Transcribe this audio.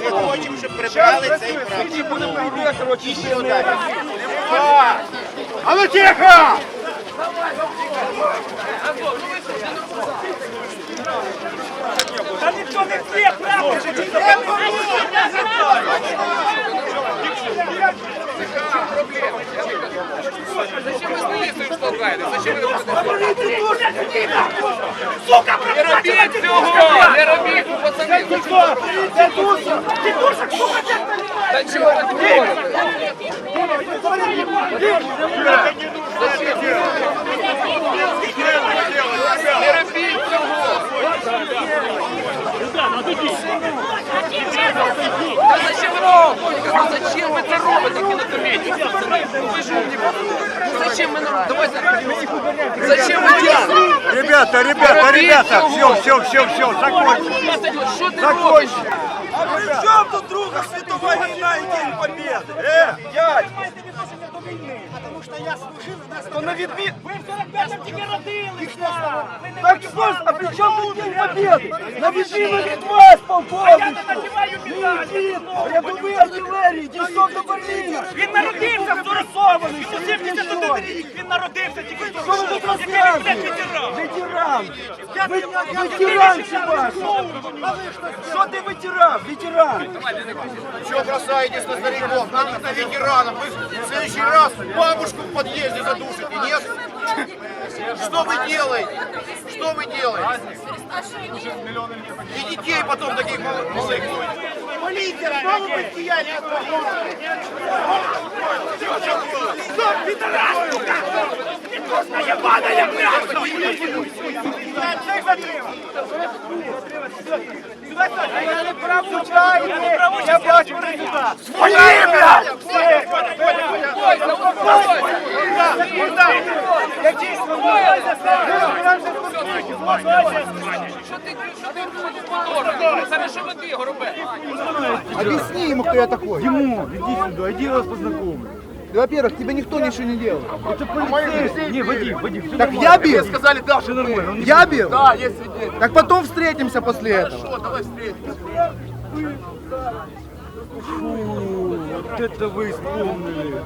Ми хочемо, щоб прибрали цей далі. А ну тихо! Та ніхто не п'є, прапор! Сука, Не робіть цього! Не робіть, ну, пацани! Тітушок, сука, Та чого ви? Не робіть цього! Та зачем ви робите? Ну зачем ви це робите, кінокомедії? Пацани, ну ви ж умні. Зачем вы тягнете? Ребята, ребята, ребята, все, все, все, все, закончим. Закончили. А при чем тут Друга Світова то на відмін... Ви в 45-му тільки родилися! Так що ж, а при чому тут День Побєди? На відміну від вас, полковник! Надіваю медаль! Рядовий артилерії, дійшов до Берліна! Він народився в 40-му! Йому 71 рік! Він народився тільки в Що ви тут 40-му! Який він, блядь, розказуєте? ветеран! Ветеран! Ви- Ветеран що? Що ти ветеран? Ветеран! Что бросаетесь на стариков? Нам на ветеранов. Вы в следующий раз бабушку в подъезде задушите, нет? Что вы делаете? Что вы делаете? И детей потом таких мал- малых. Полиция, постояние. Стоп, підарас, сука! Єбана, я бляха! Цих затримав! Я не правду чаю, я бачу результат! Свої, блядь! Я дійсно Що ти, що ти робиш? Саме що ви ти його робите? Объясни ему, кто я такой. Ему, иди сюда, иди вас познакомлю. Во-первых, тебе никто ничего не делал. Это полицейский. Не, Вадим, Вадим, все Так я бил? сказали, да, все нормально. Он не Я бил? Да, есть свидетель. Так потом встретимся после этого. Хорошо, давай встретимся. Фу, вот это вы исполнили.